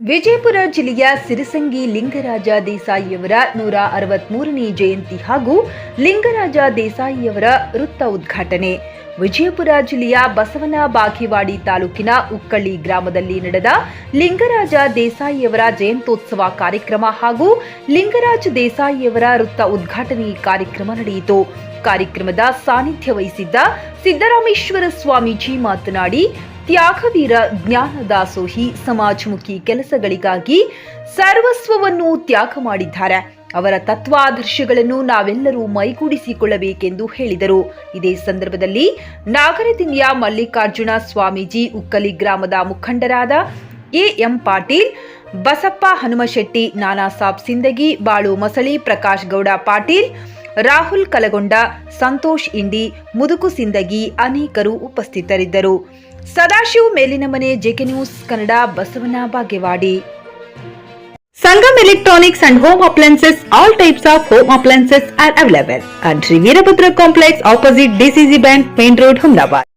ವಿಜಯಪುರ ಜಿಲ್ಲೆಯ ಸಿರಿಸಂಗಿ ಲಿಂಗರಾಜ ದೇಸಾಯಿಯವರ ನೂರ ಅರವತ್ಮೂರನೇ ಜಯಂತಿ ಹಾಗೂ ಲಿಂಗರಾಜ ದೇಸಾಯಿಯವರ ವೃತ್ತ ಉದ್ಘಾಟನೆ. ವಿಜಯಪುರ ಜಿಲ್ಲೆಯ ಬಸವನ ಬಾಗೇವಾಡಿ ತಾಲೂಕಿನ ಉಕ್ಕಳ್ಳಿ ಗ್ರಾಮದಲ್ಲಿ ನಡೆದ ಲಿಂಗರಾಜ ದೇಸಾಯಿಯವರ ಜಯಂತ್ಯೋತ್ಸವ ಕಾರ್ಯಕ್ರಮ ಹಾಗೂ ಲಿಂಗರಾಜ ದೇಸಾಯಿಯವರ ವೃತ್ತ ಉದ್ಘಾಟನೆ ಕಾರ್ಯಕ್ರಮ ನಡೆಯಿತು. ಕಾರ್ಯಕ್ರಮದ ಸಾನ್ನಿಧ್ಯ ವಹಿಸಿದ್ದ ಸಿದ್ದರಾಮೇಶ್ವರ ಸ್ವಾಮೀಜಿ ಮಾತನಾಡಿ ತ್ಯಾಗವೀರ ಜ್ಞಾನದಾಸೋಹಿ ಸಮಾಜಮುಖಿ ಕೆಲಸಗಳಿಗಾಗಿ ಸರ್ವಸ್ವವನ್ನು ತ್ಯಾಗ ಮಾಡಿದ್ದಾರೆ. ಅವರ ತತ್ವಾದರ್ಶಗಳನ್ನು ನಾವೆಲ್ಲರೂ ಮೈಗೂಡಿಸಿಕೊಳ್ಳಬೇಕೆಂದು ಹೇಳಿದರು. ಇದೇ ಸಂದರ್ಭದಲ್ಲಿ ನಾಗರದಿನಿಯ ಮಲ್ಲಿಕಾರ್ಜುನ ಸ್ವಾಮೀಜಿ ಉಕ್ಕಲಿ ಗ್ರಾಮದ ಮುಖಂಡರಾದ ಎಎಂ ಪಾಟೀಲ್, ಬಸಪ್ಪ ಹನುಮಶೆಟ್ಟಿ, ನಾನಾಸಾಬ್ ಸಿಂದಗಿ, ಬಾಳು ಮಸಳಿ, ಪ್ರಕಾಶ್ ಗೌಡ ಪಾಟೀಲ್ ರಾಹುಲ್ ಕಲಗೊಂಡ, ಸಂತೋಷ್ ಇಂಡಿ, ಮುದುಕು ಸಿಂದಗಿ ಅನೇಕರು ಉಪಸ್ಥಿತರಿದ್ದರು. ಸದಾಶಿವ ಮೇಲಿನ ಮನೆ, JK news Kannada Basavana Bhagyawadi Sangam electronics and home appliances, all types of home appliances are available. And Shri Veerabhadra complex opposite DCC bank main road Humnabad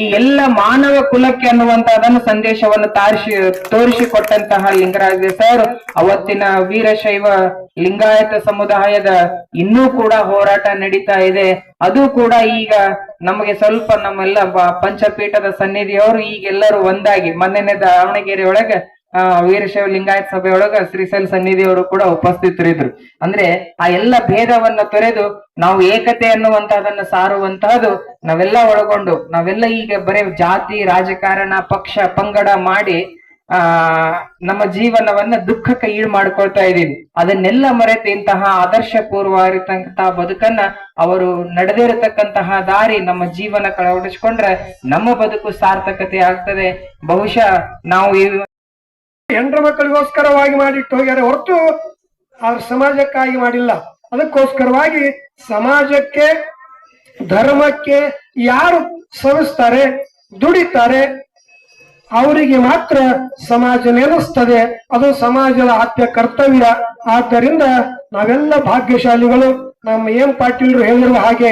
ಈ ಎಲ್ಲ ಮಾನವ ಕುಲಕ್ಕೆ ಅನ್ನುವಂತಹದನ್ನು ಸಂದೇಶವನ್ನು ತಾರಿಸಿ ತೋರಿಸಿಕೊಟ್ಟಂತಹ ಲಿಂಗರಾಜ ಸರ್, ಅವತ್ತಿನ ವೀರಶೈವ ಲಿಂಗಾಯತ ಸಮುದಾಯದ ಇನ್ನೂ ಕೂಡ ಹೋರಾಟ ನಡೀತಾ ಇದೆ. ಅದು ಕೂಡ ಈಗ ನಮಗೆ ಸ್ವಲ್ಪ ನಮ್ಮೆಲ್ಲ ಪಂಚಪೀಠದ ಸನ್ನಿಧಿಯವರು ಈಗೆಲ್ಲರೂ ಒಂದಾಗಿ ಮೊನ್ನೆನೆ ದಾವಣಗೆರೆ ಒಳಗೆ ವೀರಶೈವ ಲಿಂಗಾಯತ ಸಭೆಯೊಳಗ ಶ್ರೀಶೈಲ ಸನ್ನಿಧಿಯವರು ಕೂಡ ಉಪಸ್ಥಿತರಿದ್ರು. ಅಂದ್ರೆ ಆ ಎಲ್ಲ ಭೇದವನ್ನ ತೊರೆದು ನಾವು ಏಕತೆ ಅನ್ನುವಂತಹದನ್ನ ಸಾರುವಂತಹದ್ದು ನಾವೆಲ್ಲ ಒಳಗೊಂಡು, ನಾವೆಲ್ಲ ಈಗ ಬರೇ ಜಾತಿ, ರಾಜಕಾರಣ, ಪಕ್ಷ, ಪಂಗಡ ಮಾಡಿ, ಆ, ನಮ್ಮ ಜೀವನವನ್ನ ದುಃಖಕ್ಕೆ ಈಡು ಮಾಡ್ಕೊಳ್ತಾ ಇದೀವಿ ಅದನ್ನೆಲ್ಲ ಮರೆತು ಇಂತಹ ಆದರ್ಶ ಬದುಕನ್ನ ಅವರು ನಡೆದಿರತಕ್ಕಂತಹ ದಾರಿ ನಮ್ಮ ಜೀವನ ಅಳವಡಿಸ್ಕೊಂಡ್ರೆ ನಮ್ಮ ಬದುಕು ಸಾರ್ಥಕತೆ ಆಗ್ತದೆ. ಬಹುಶಃ ನಾವು ಹೆಂಡ್ರ ಮಕ್ಕಳಿಗೋಸ್ಕರವಾಗಿ ಮಾಡಿಟ್ಟು ಹೋಗ್ಯಾರ ಹೊರತು ಅವ್ರ ಸಮಾಜಕ್ಕಾಗಿ ಮಾಡಿಲ್ಲ. ಅದಕ್ಕೋಸ್ಕರವಾಗಿ ಸಮಾಜಕ್ಕೆ, ಧರ್ಮಕ್ಕೆ ಯಾರು ಶ್ರಮಿಸ್ತಾರೆ ದುಡಿತಾರೆ, ಅವರಿಗೆ ಮಾತ್ರ ಸಮಾಜ ನೆಲೆಸ್ತದೆ. ಅದು ಸಮಾಜದ ಆದ್ಯ ಕರ್ತವ್ಯ. ಆದ್ದರಿಂದ ನಾವೆಲ್ಲ ಭಾಗ್ಯಶಾಲಿಗಳು. ನಮ್ಮ ಎಂ ಪಾಟೀಲ್ರು ಹೇಳಿರುವ ಹಾಗೆ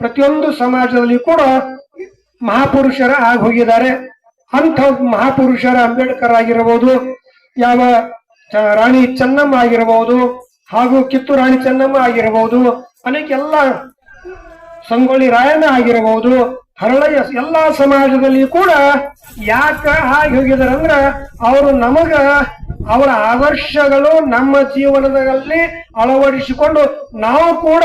ಪ್ರತಿಯೊಂದು ಸಮಾಜದಲ್ಲಿ ಕೂಡ ಮಹಾಪುರುಷರ ಆಗಿ ಹೋಗಿದ್ದಾರೆ. ಅಂಥ ಮಹಾಪುರುಷರ ಅಂಬೇಡ್ಕರ್ ಆಗಿರಬಹುದು ಯಾವ ರಾಣಿ ಚೆನ್ನಮ್ಮ ಆಗಿರಬಹುದು ಹಾಗೂ ಕಿತ್ತೂರು ರಾಣಿ ಚೆನ್ನಮ್ಮ ಆಗಿರಬಹುದು, ಅನೇಕ ಎಲ್ಲ ಸಂಗೊಳ್ಳಿ ರಾಯಣ್ಣ ಆಗಿರಬಹುದು, ಹರಳಯ್ಯ ಎಲ್ಲಾ ಸಮಾಜದಲ್ಲಿ ಕೂಡ ಯಾಕ ಹಾಗೆ ಹೋಗಿದಾರೆ ಅಂದ್ರ ಅವರು ನಮಗ ಅವರ ಆದರ್ಶಗಳು ನಮ್ಮ ಜೀವನದಲ್ಲಿ ಅಳವಡಿಸಿಕೊಂಡು ನಾವು ಕೂಡ